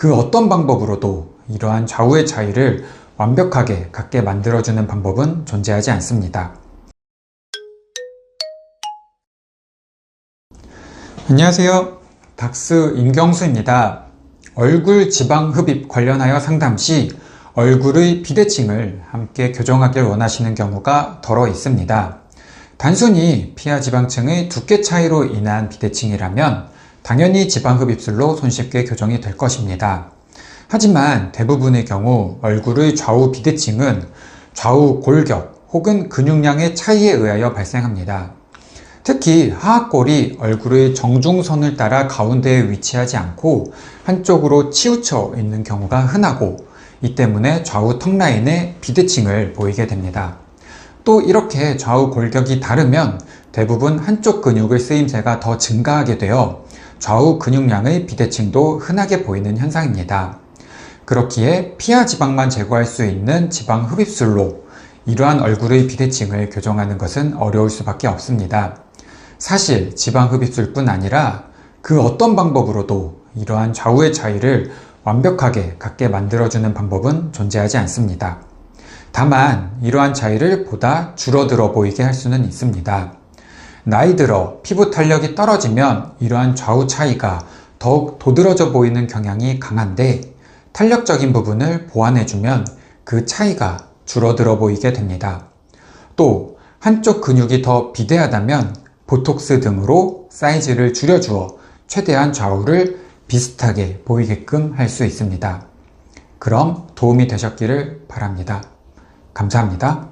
그 어떤 방법으로도 이러한 좌우의 차이를 완벽하게 갖게 만들어주는 방법은 존재하지 않습니다. 안녕하세요. 닥스 임경수입니다. 얼굴 지방 흡입 관련하여 상담 시 얼굴의 비대칭을 함께 교정하길 원하시는 경우가 덜어 있습니다. 단순히 피하 지방층의 두께 차이로 인한 비대칭이라면 당연히 지방 흡 입술로 손쉽게 교정이 될 것입니다. 하지만 대부분의 경우 얼굴의 좌우 비대칭은 좌우 골격 혹은 근육량의 차이에 의하여 발생합니다. 특히 하악골이 얼굴의 정중선을 따라 가운데에 위치하지 않고 한쪽으로 치우쳐 있는 경우가 흔하고 이 때문에 좌우 턱 라인에 비대칭을 보이게 됩니다. 또 이렇게 좌우 골격이 다르면 대부분 한쪽 근육의 쓰임새가 더 증가하게 되어 좌우 근육량의 비대칭도 흔하게 보이는 현상입니다. 그렇기에 피하 지방만 제거할 수 있는 지방 흡입술로 이러한 얼굴의 비대칭을 교정하는 것은 어려울 수밖에 없습니다. 사실 지방 흡입술뿐 아니라 그 어떤 방법으로도 이러한 좌우의 차이를 완벽하게 갖게 만들어주는 방법은 존재하지 않습니다. 다만 이러한 차이를 보다 줄어들어 보이게 할 수는 있습니다. 나이 들어 피부 탄력이 떨어지면 이러한 좌우 차이가 더욱 도드러져 보이는 경향이 강한데 탄력적인 부분을 보완해주면 그 차이가 줄어들어 보이게 됩니다. 또 한쪽 근육이 더 비대하다면 보톡스 등으로 사이즈를 줄여주어 최대한 좌우를 비슷하게 보이게끔 할 수 있습니다. 그럼 도움이 되셨기를 바랍니다. 감사합니다.